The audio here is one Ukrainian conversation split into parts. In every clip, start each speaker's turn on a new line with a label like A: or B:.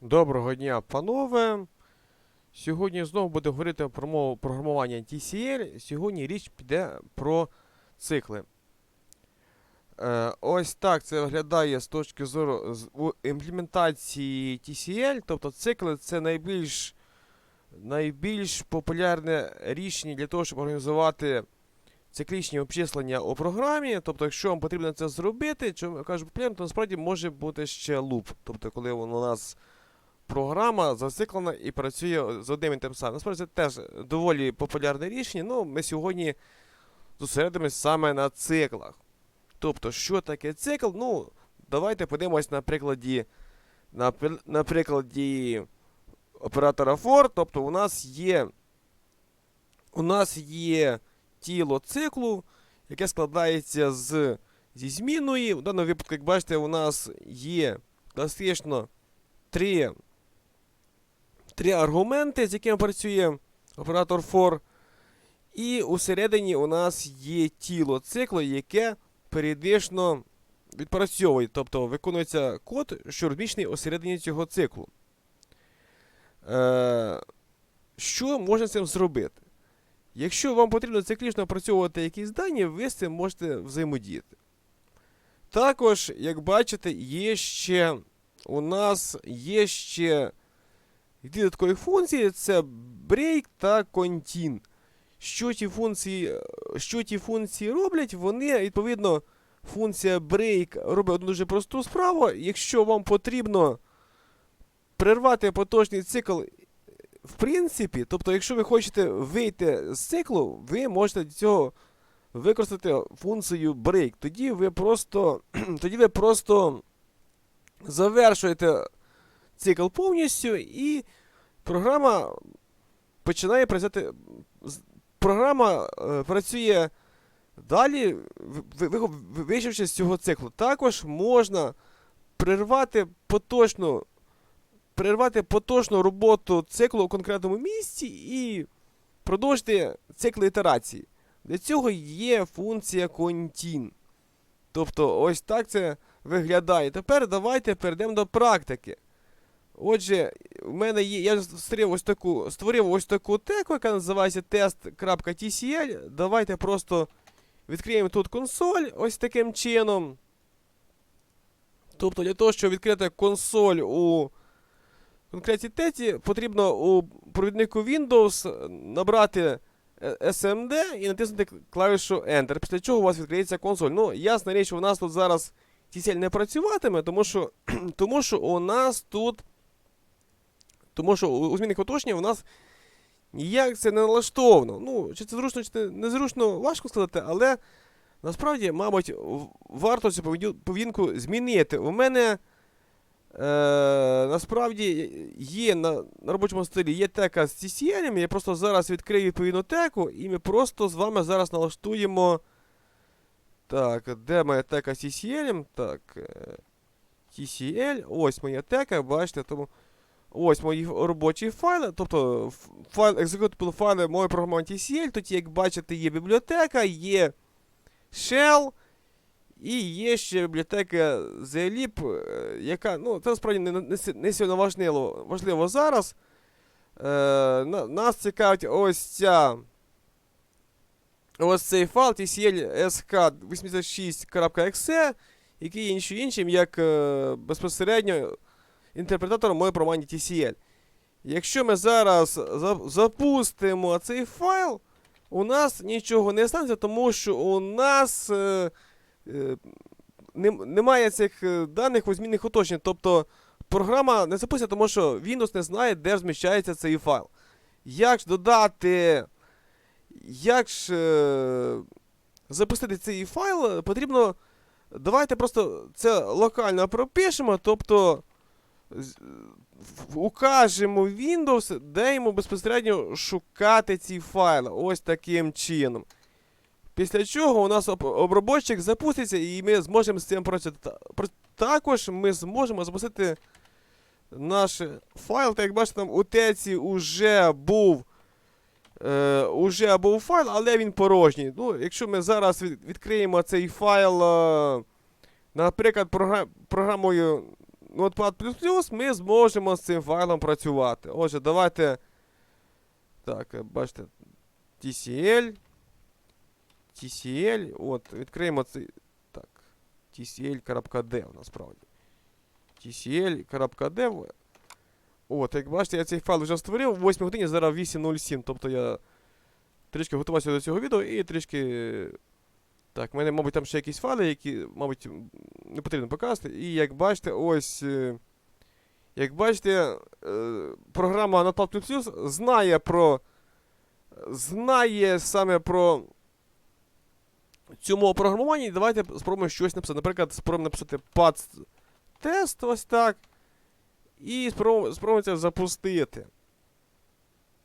A: Доброго дня, панове. Сьогодні знову буде говорити про мову програмування TCL. Сьогодні річ піде про цикли. Е, ось так це виглядає з точки зору з, у імплементації TCL. Тобто цикли це найбільш, найбільш популярне рішення для того, щоб організувати циклічні обчислення у програмі. Тобто, якщо вам потрібно це зробити, чому кажу популярно, то насправді може бути ще луп. Тобто, коли воно у нас програма зациклена і працює з одним і тим самим. Насправді це теж доволі популярне рішення. Ну, ми сьогодні зосередимось саме на циклах. Тобто, що таке цикл? Ну, давайте подивимось на прикладі, на, на прикладі оператора for. Тобто, у нас є, у нас є тіло циклу, яке складається з, зі зміною. В даному випадку, як бачите, у нас є класично три три аргументи, з якими працює оператор for. І усередині у нас є тіло циклу, яке періодично відпрацьовує, тобто виконується код, що розміщений усередині цього циклу. Е, що можна з цим зробити? Якщо вам потрібно циклічно опрацьовувати якісь дані, ви з цим можете взаємодіяти. Також, як бачите, є ще у нас є ще Дві додаткові функції це break та contin. Що ті функції, е, що ті функції роблять, вони, відповідно, функція break робить одну дуже просту справу. Якщо вам потрібно перервати поточний цикл, в принципі, тобто, якщо ви хочете вийти з циклу, ви можете для цього використати функцію break. Тоді ви просто, тоді ви просто завершуєте цикл повністю, і програма починає працювати. Програма е, працює далі, ви- ви- ви- вийшовши з цього циклу. Також можна перервати поточну, перервати поточну роботу циклу у конкретному місці і продовжити цикл ітерації. Для цього є функція contin. Тобто, ось так це виглядає. Тепер давайте перейдемо до практики. Отже, в мене є. Я створив ось таку, створив ось таку теку, яка називається test.tcl. Давайте просто відкриємо тут консоль ось таким чином. Тобто, для того, щоб відкрити консоль у конкретній теті, потрібно у провіднику Windows набрати е, SMD і натиснути клавішу Enter. Після чого у вас відкриється консоль. Ну, ясна річ, у нас тут зараз TCL не працюватиме, тому що, тому що у нас тут. Тому що у змінних оточення у нас ніяк це не налаштовано. Ну, чи це зручно, чи незручно, важко сказати, але насправді, мабуть, варто цю поведінку змінити. У мене е, насправді є на, на робочому столі є тека з TCL, я просто зараз відкрию відповідну теку, і ми просто з вами зараз налаштуємо. Так, де моя тека з TCL? Так. е, TCL, ось моя тека, бачите, тому. Ось мої робочі файли, тобто файл, executable файли моєї програми TCL. Тут, як бачите, є бібліотека, є shell, і є ще бібліотека zlib, е, яка, ну, це насправді не, не, не сильно важливо, важливо зараз. Е, на, нас цікавить ось ця. Ось цей файл TCL sk86.exe, який є іншим, як е, безпосередньо інтерпретатором моєї програми TCL. Якщо ми зараз запустимо цей файл, у нас нічого не станеться, тому що у нас е, е, немає цих е, даних у змінних уточнень. Тобто програма не запуститься, тому що Windows не знає, де розміщається цей файл. Як ж додати. Як ж е, запустити цей файл, потрібно. Давайте просто це локально пропишемо, тобто укажемо Windows, де йому безпосередньо шукати ці файли. Ось таким чином. Після чого у нас об- обробочик запуститься і ми зможемо з цим працювати. Також ми зможемо запустити наш файл. Так як бачите, там у теці вже був. Е, уже був файл, але він порожній. Ну, якщо ми зараз від- відкриємо цей файл, е, наприклад, програ- програмою Notepad++, ми зможемо з цим файлом працювати. Отже, давайте. Так, е, бачите. TCL. TCL. От, відкриємо цей. Так. TCL.dev насправді. TCL.dev. От, як бачите, я цей файл вже створив. В 8 годині зараз 8.07. Тобто я трішки готувався до цього відео і трішки. Так, в мене, мабуть, там ще якісь файли, які, мабуть, не потрібно показувати. І як бачите, ось. е, Як бачите, е, програма Notepad++ знає про. Знає саме про цю мову програмування. І давайте спробуємо щось написати. Наприклад, спробуємо написати pad тест ось так. І спробуємо, спробуємо це запустити.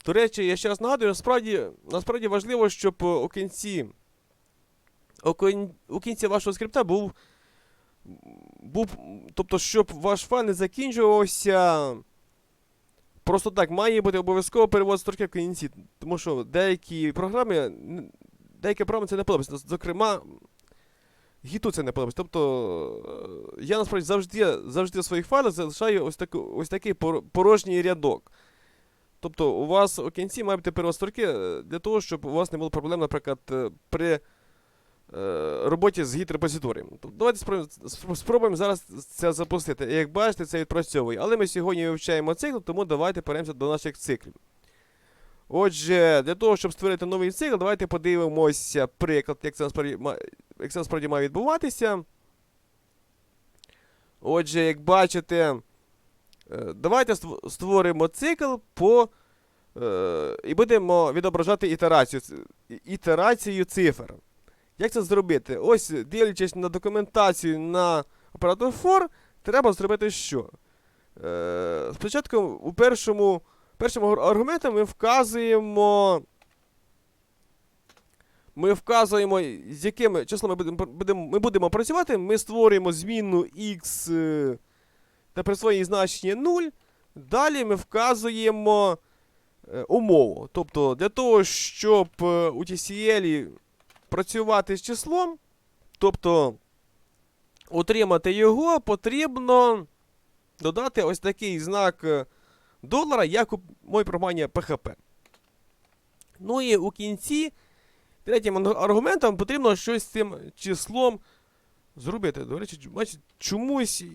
A: До речі, я ще раз нагадую, насправді, насправді важливо, щоб е, у кінці. У, кінці вашого скрипта був. був. Тобто, щоб ваш файл не закінчувався. Просто так, має бути обов'язково перевод строки в кінці. Тому що деякі програми. Деякі програми це не подобається. Зокрема, гіту це не подобається. Тобто, е, я насправді завжди, завжди в своїх файлах залишаю ось, таку, ось такий порожній рядок. Тобто, у вас у кінці має бути перевод строки е, для того, щоб у вас не було проблем, наприклад, е, при роботі з гіт-репозиторієм. Давайте спробуємо, зараз це запустити. Як бачите, це відпрацьовує. Але ми сьогодні вивчаємо цикл, тому давайте перейдемося до наших циклів. Отже, для того, щоб створити новий цикл, давайте подивимося приклад, як це насправді, як це насправді має відбуватися. Отже, як бачите, е, давайте створимо цикл по. е, І будемо відображати ітерацію, ітерацію цифр. Як це зробити? Ось, дивлячись на документацію на оператор for, треба зробити що? Е, спочатку у першому, ар- аргументом ми вказуємо. Ми вказуємо, з якими числом ми будемо, ми будемо працювати. Ми створюємо змінну x е, та присвоїмо їй значення 0. Далі ми вказуємо е, умову. Тобто, для того, щоб е, у TCL працювати з числом, тобто отримати його, потрібно додати ось такий знак е, долара, як у моїй програмі PHP. Ну і у кінці, третім аргументом, потрібно щось з цим числом зробити. До речі, чомусь. е,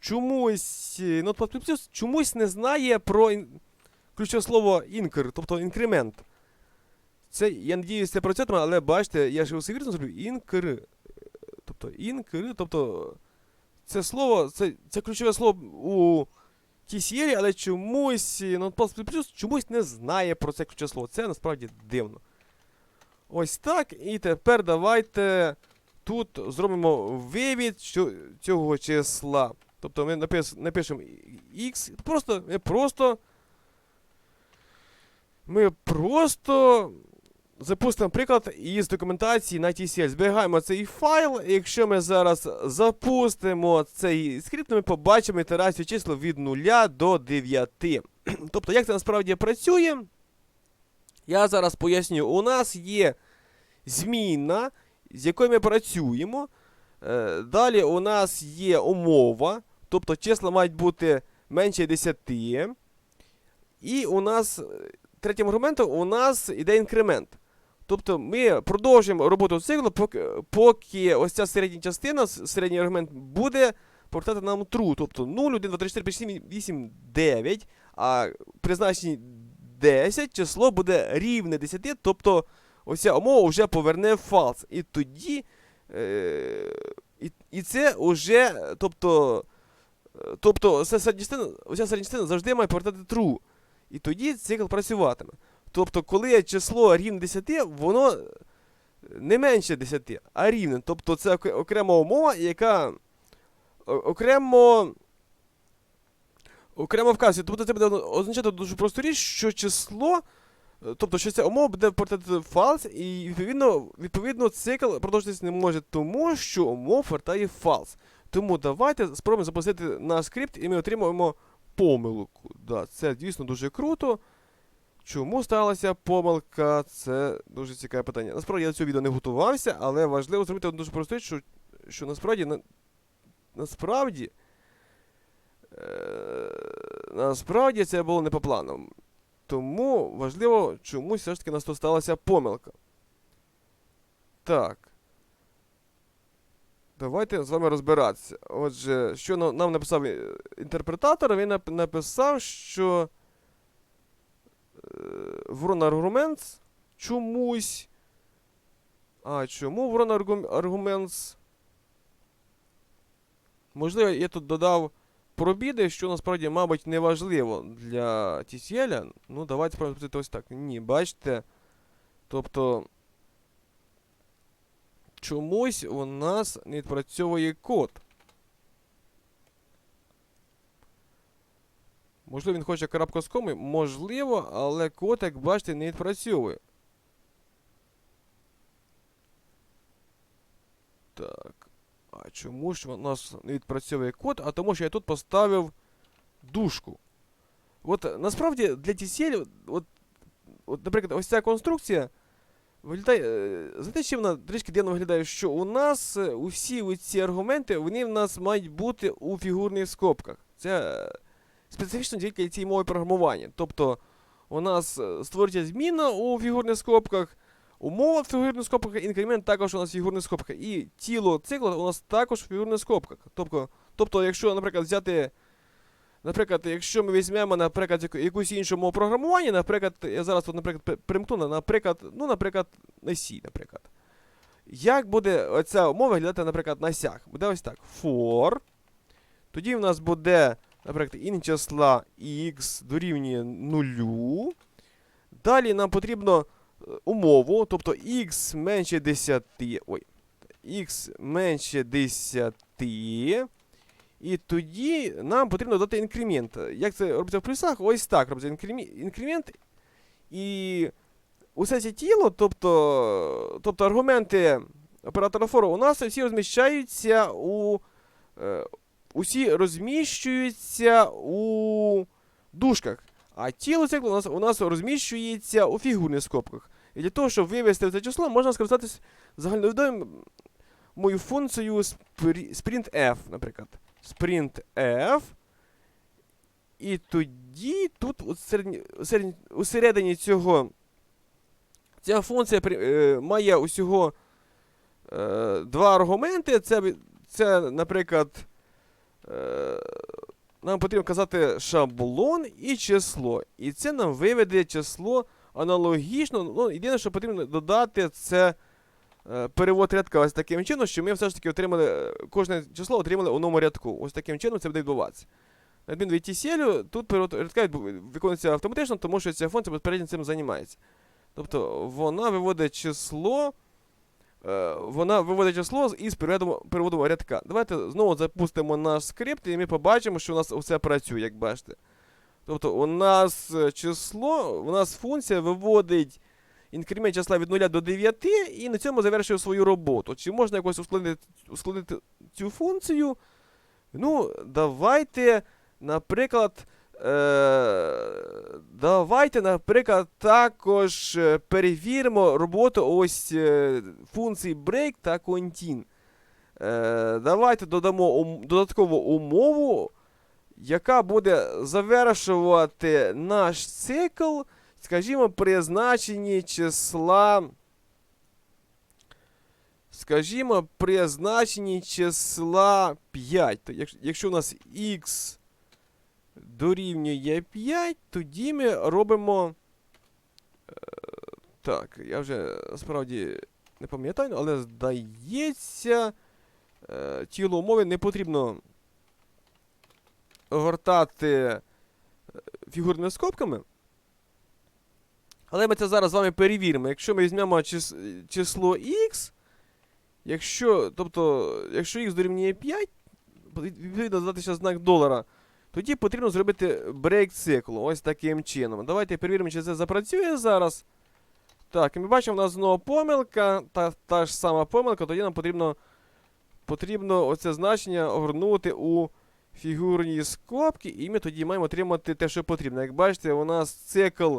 A: Чомусь Notepad++ чомусь не знає про ключове слово інкр, тобто інкремент. Це, я надіюся, це працюватиме, але бачите, я ж усе вірно зроблю. Інкр. е, Тобто інкр, тобто це слово, це, це ключове слово у TCL, але чомусь е, Notepad++ чомусь не знає про це ключове слово. Це насправді дивно. Ось так. І тепер давайте тут зробимо вивід цього числа. Тобто ми напис, напишемо x. Просто, ми просто. Ми просто запустимо приклад із документації на TCL. Зберігаємо цей файл. Якщо ми зараз запустимо цей скрипт, ми побачимо ітерацію числа від 0 до 9. тобто, як це насправді працює? Я зараз поясню. У нас є зміна, з якою ми працюємо. Е, Далі у нас є умова, тобто числа мають бути менше 10. І у нас е, третім аргументом у нас іде інкремент. Тобто ми продовжуємо роботу циклу, поки, поки ось ця середня частина, середній аргумент, буде повертати нам true. Тобто 0, 1, 2, 3, 4, 5, 6, 7, 8, 9, а при значенні 10 число буде рівне 10, тобто ця умова вже поверне false. І тоді. Е, і, і це вже, тобто, е, тобто ця середня частина завжди має повертати true. І тоді цикл працюватиме. Тобто, коли є число рівне 10, воно не менше 10, а рівне. Тобто це окрема умова, яка окремо. Окремо вказує. Тобто це буде означати дуже просту річ, що число. е, Тобто, що ця умова буде повертати false, і відповідно, відповідно цикл продовжитися не може, тому що умова повертає false. Тому давайте спробуємо запустити наш скрипт, і ми отримаємо помилку. Да, це дійсно дуже круто. Чому сталася помилка? Це дуже цікаве питання. Насправді я до цього відео не готувався, але важливо зробити дуже просту що, що насправді на, насправді Е, насправді це було не по плану. Тому важливо, чомусь все ж таки нас тут сталася помилка. Так. Давайте з вами розбиратися. Отже, що нам написав е, інтерпретатор, він написав, що е, аргумент чомусь. А чому Ворон аргумент? Можливо, я тут додав пробіди, що насправді, мабуть, не важливо для TCL. Ну, давайте спробуємо ось так. Ні, бачите. Тобто. Чомусь у нас не відпрацьовує код. Можливо, він хоче крапку можливо, але код, як бачите, не відпрацьовує. Так. А чому ж у нас не відпрацьовує код? А тому що я тут поставив дужку. От насправді для TCL, от, от, наприклад, ось ця конструкція виглядає. е, Знаєте, чим вона трішки дивно виглядає, що у нас е, усі ці аргументи, вони в нас мають бути у фігурних скобках. Це е, специфічно тільки цієї мови програмування. Тобто у нас е, створюється зміна у фігурних скобках, умова в фігурних скобках, інкремент також у нас в фігурних скобках. І тіло цикла у нас також в фігурних скобках. Тобто, тобто якщо, наприклад, взяти. Наприклад, якщо ми візьмемо, наприклад, якусь іншу мову програмування, наприклад, я зараз тут, наприклад, примкну, наприклад, ну, наприклад, на C, наприклад. Як буде оця мова виглядати, наприклад, на сях? Буде ось так. For. Тоді в нас буде, наприклад, ін числа x дорівнює 0. Далі нам потрібно е, умову, тобто x менше 10. Ой. x менше 10. І тоді нам потрібно дати інкремент. Як це робиться в плюсах? Ось так робиться інкремент. І усе це тіло, тобто, тобто аргументи оператора фору у нас всі розміщаються у. Усі розміщуються у дужках. А тіло циклу у нас, у нас розміщується у фігурних скобках. І для того, щоб вивести це число, можна скористатися загальновідомим мою функцію sprintf, наприклад. Sprintf. І тоді тут у у середині цього ця функція е, має усього е, два аргументи. Це, це наприклад, нам потрібно казати шаблон і число. І це нам виведе число аналогічно. Ну, єдине, що потрібно додати, це е, перевод рядка ось таким чином, що ми все ж таки отримали, е, кожне число отримали у новому рядку. Ось таким чином це буде відбуватися. На відміну від TCL, тут перевод рядка виконується автоматично, тому що ця функція безперечно цим займається. Тобто вона виводить число. Е, Вона виводить число із переводом рядка. Давайте знову запустимо наш скрипт, і ми побачимо, що у нас все працює, як бачите. Тобто, у нас е, число, у нас функція виводить інкремент числа від 0 до 9 і на цьому завершує свою роботу. Чи можна якось ускладнити, ускладнити цю функцію? Ну, давайте, наприклад. Е, давайте, наприклад, також е, перевіримо роботу ось е, функцій break та. Е, давайте додамо додаткову умову, яка буде завершувати наш цикл, скажімо, при значенні числа. Скажімо, при значенні числа 5. Якщо, якщо у нас x дорівнює 5, тоді ми робимо. Е, так, я вже справді не пам'ятаю, але здається, е, тіло умови не потрібно гортати е, фігурними скобками. Але ми це зараз з вами перевіримо. Якщо ми візьмемо чис, число x, якщо, тобто, якщо x дорівнює 5, відповідно задати ще знак долара, тоді потрібно зробити брейк циклу. Ось таким чином. Давайте перевіримо, чи це запрацює зараз. Так, і ми бачимо, у нас знову помилка, та, та ж сама помилка, тоді нам потрібно, потрібно оце значення огорнути у фігурні скобки, і ми тоді маємо отримати те, що потрібно. Як бачите, у нас цикл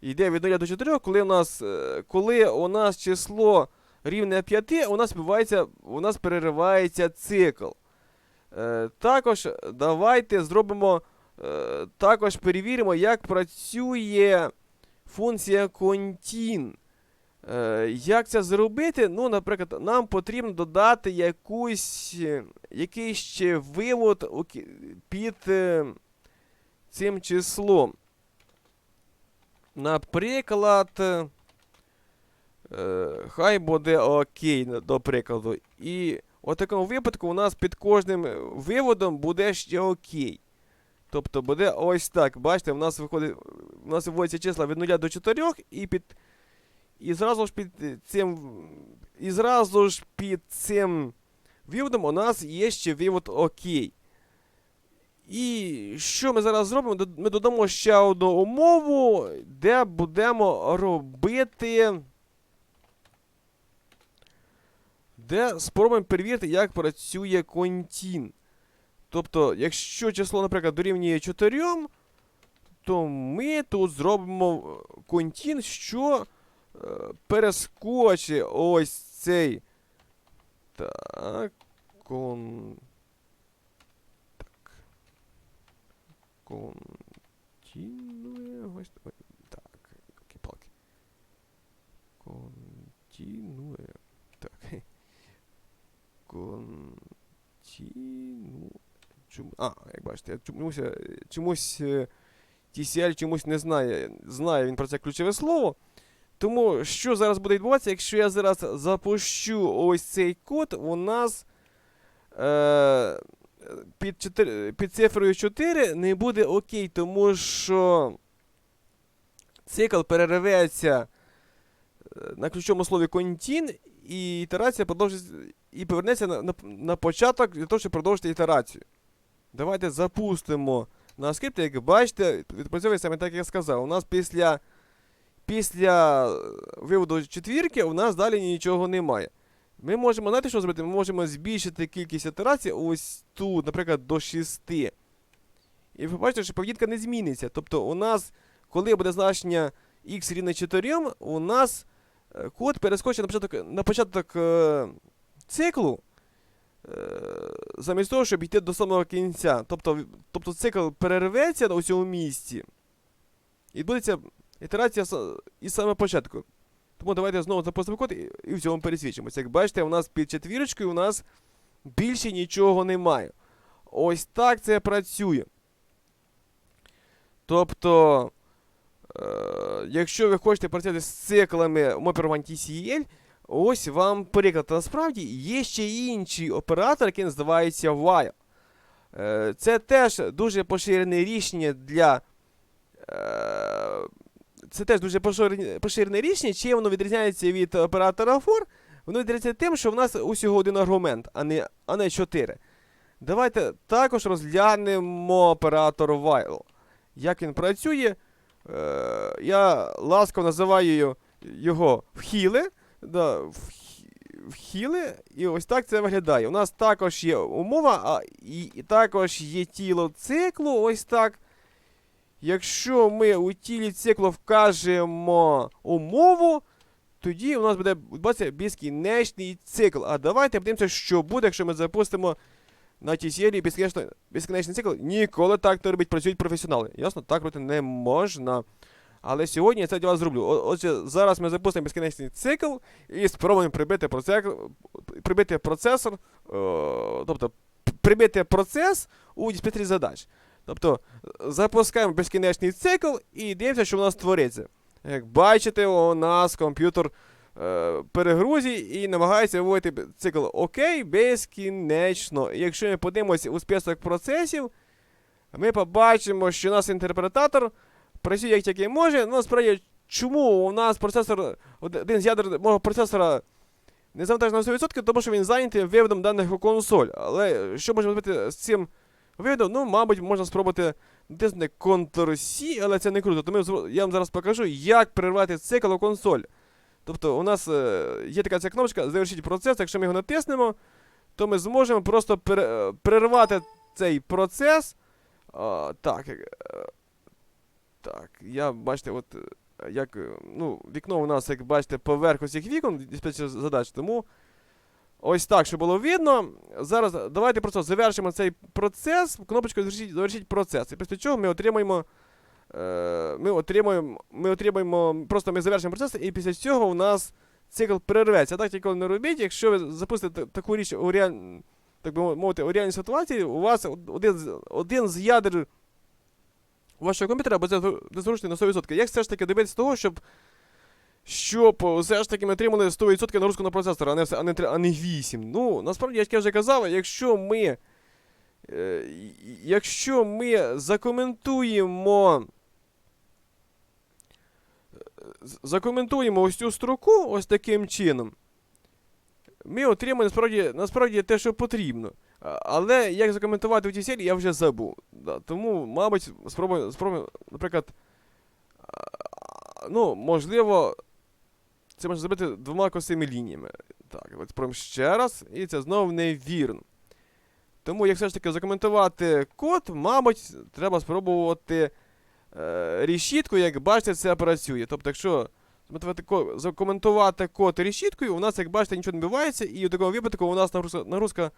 A: йде від 0 до 4, коли у нас, е, коли у нас число рівне 5, у нас у нас переривається цикл. Е, також давайте зробимо, е, також перевіримо, як працює функція contin. Е, як це зробити? Ну, наприклад, нам потрібно додати якусь, якийсь ще вивод під цим числом. Наприклад, хай буде окей, до прикладу. І у такому випадку у нас під кожним виводом буде ще окей. Тобто буде ось так. Бачите, у нас виходить, у нас виводяться числа від 0 до 4 і під. І зразу ж під цим. І зразу ж під цим виводом у нас є ще вивод окей. І що ми зараз зробимо? Ми додамо ще одну умову, де будемо робити. Де спробуємо перевірити, як працює контін. Тобто, якщо число, наприклад, дорівнює 4, то ми тут зробимо контін, що е, перескочить ось цей. Так. Кон. Так. Контінує. Ось. Так. Палки. Контінує. Так. Контіну. Чому. А, як бачите, я чомусь, е, чомусь е, TCL чомусь не знає. Знає він про це ключове слово. Тому що зараз буде відбуватися, якщо я зараз запущу ось цей код, у нас е, під, 4, під цифрою 4 не буде окей, тому що цикл перерветься е, на ключовому слові контін, і ітерація продовжиться і повернеться на, на, на початок для того, щоб продовжити ітерацію. Давайте запустимо на скрипт, як бачите, відпрацьовує саме так, як я сказав. У нас після, після е, виводу четвірки у нас далі нічого немає. Ми можемо, знаєте, що зробити? Ми можемо збільшити кількість ітерацій ось тут, наприклад, до 6. І ви побачите, що поведінка не зміниться. Тобто у нас, коли буде значення x рівне 4, у нас е, код перескочить на початок, на початок е, циклу, замість того, щоб йти до самого кінця. Тобто, тобто цикл перерветься у цьому місці. І відбудеться ітерація із самого початку. Тому давайте знову запустимо код і, в цьому пересвідчимося. Як бачите, у нас під четвірочкою у нас більше нічого немає. Ось так це працює. Тобто, е, якщо ви хочете працювати з циклами Mopper TCL, ось вам приклад. Насправді є ще інший оператор, який називається while. Е, це теж дуже поширене рішення для. Е, це теж дуже поширене, рішення. Чим воно відрізняється від оператора for? Воно відрізняється тим, що в нас усього один аргумент, а не, а не чотири. Давайте також розглянемо оператор while. Як він працює. Е, я ласкаво називаю його вхіли. Да, вхіли, і ось так це виглядає. У нас також є умова, а і, і також є тіло циклу. Ось так. Якщо ми у тілі циклу вкажемо умову, тоді у нас буде відбуватися безкінечний цикл. А давайте подивимося, що буде, якщо ми запустимо на тій серії безкінечно, безкінечний цикл. Ніколи так не робить, працюють професіонали. Ясно? Так робити не можна. Але сьогодні я це для вас зроблю. Отже, зараз ми запустимо безкінечний цикл і спробуємо прибити, процес, прибити процесор, е, тобто прибити процес у диспетері задач. Тобто запускаємо безкінечний цикл і дивимося, що у нас твориться. Як бачите, у нас комп'ютер е, перегрузі і намагається виводити цикл окей безкінечно. І якщо ми подивимося у список процесів, ми побачимо, що у нас інтерпретатор працює як тільки може. Ну, насправді, чому у нас процесор, один з ядер мого процесора не завантажений на 100%, тому що він зайнятий виводом даних у консоль. Але що можемо зробити з цим виводом? Ну, мабуть, можна спробувати натиснути Ctrl-C, але це не круто. Тому я вам зараз покажу, як перервати цикл у консоль. Тобто у нас е, є така ця кнопочка завершити процес. Якщо ми його натиснемо, то ми зможемо просто пере, перервати цей процес. А, так, е, так, я бачите, от е, як. е, Ну, вікно у нас, як бачите, поверх усіх вікон задач, тому Ось так, щоб було видно. Зараз давайте просто завершимо цей процес. Кнопочкою завершіть, завершіть процес. І після чого ми отримаємо. Е, ми отримаємо. Ми отримаємо. Просто ми завершимо процес, і після цього у нас цикл перерветься. Так ніколи не робіть. Якщо ви запустите таку річ у реаль... так би мовити, у реальній ситуації, у вас один, один з ядер вашого комп'ютера зру- зручний на 100%. Як все ж таки добитися того, щоб щоб е, все ж таки ми отримали 100% нагрузку на процесор, а не, а не, а не 8. Ну, насправді, як я вже казав, якщо ми. Е, якщо ми закоментуємо. е, Закоментуємо ось цю строку ось таким чином. Ми отримаємо насправді, насправді те, що потрібно. Але як закоментувати в цій серії, я вже забув. Да, тому, мабуть, спробуємо, спробуємо, наприклад. Ну, можливо, це можна зробити двома косими лініями. Так, от спробуємо ще раз, і це знову невірно. Тому, як все ж таки закоментувати код, мабуть, треба спробувати е, рішіткою, як бачите, це працює. Тобто, якщо закоментувати код рішіткою, у нас, як бачите, нічого не відбувається, і в такому випадку у нас нагрузка. нагрузка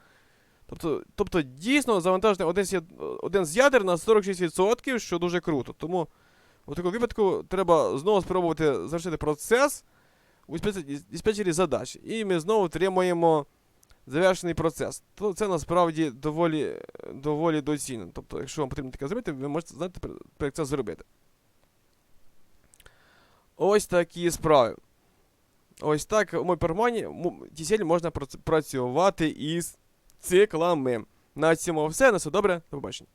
A: тобто, тобто, дійсно завантажений один, з один з ядер на 46%, що дуже круто. Тому у такому випадку треба знову спробувати завершити процес у диспетчері- задач. І ми знову отримуємо завершений процес. То це насправді доволі, доволі доцільно. Тобто, якщо вам потрібно таке зробити, ви можете знати, як це зробити. Ось такі справи. Ось так у Мойпермані TCL можна працювати із циклами. На цьому все. На все добре. До побачення.